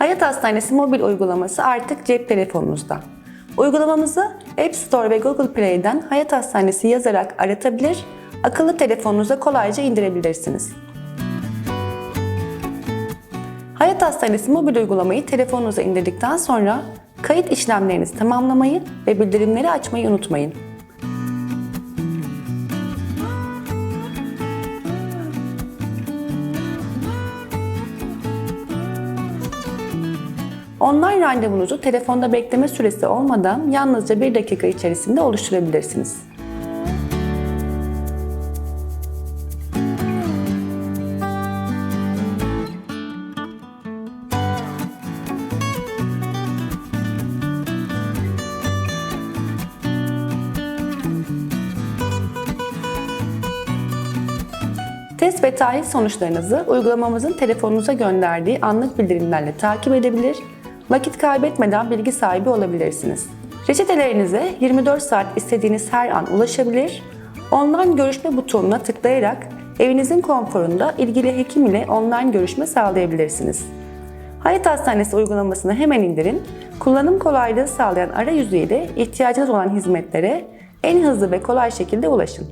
Hayat Hastanesi mobil uygulaması artık cep telefonunuzda. Uygulamamızı App Store ve Google Play'den Hayat Hastanesi yazarak aratabilir, akıllı telefonunuza kolayca indirebilirsiniz. Hayat Hastanesi mobil uygulamayı telefonunuza indirdikten sonra kayıt işlemlerinizi tamamlamayı ve bildirimleri açmayı unutmayın. Online randevunuzu telefonda bekleme süresi olmadan yalnızca 1 dakika içerisinde oluşturabilirsiniz. Test ve tahlil sonuçlarınızı uygulamamızın telefonunuza gönderdiği anlık bildirimlerle takip edebilir, vakit kaybetmeden bilgi sahibi olabilirsiniz. Reçetelerinize 24 saat istediğiniz her an ulaşabilir, online görüşme butonuna tıklayarak evinizin konforunda ilgili hekim ile online görüşme sağlayabilirsiniz. Hayat Hastanesi uygulamasını hemen indirin, kullanım kolaylığı sağlayan arayüzü ile ihtiyacınız olan hizmetlere en hızlı ve kolay şekilde ulaşın.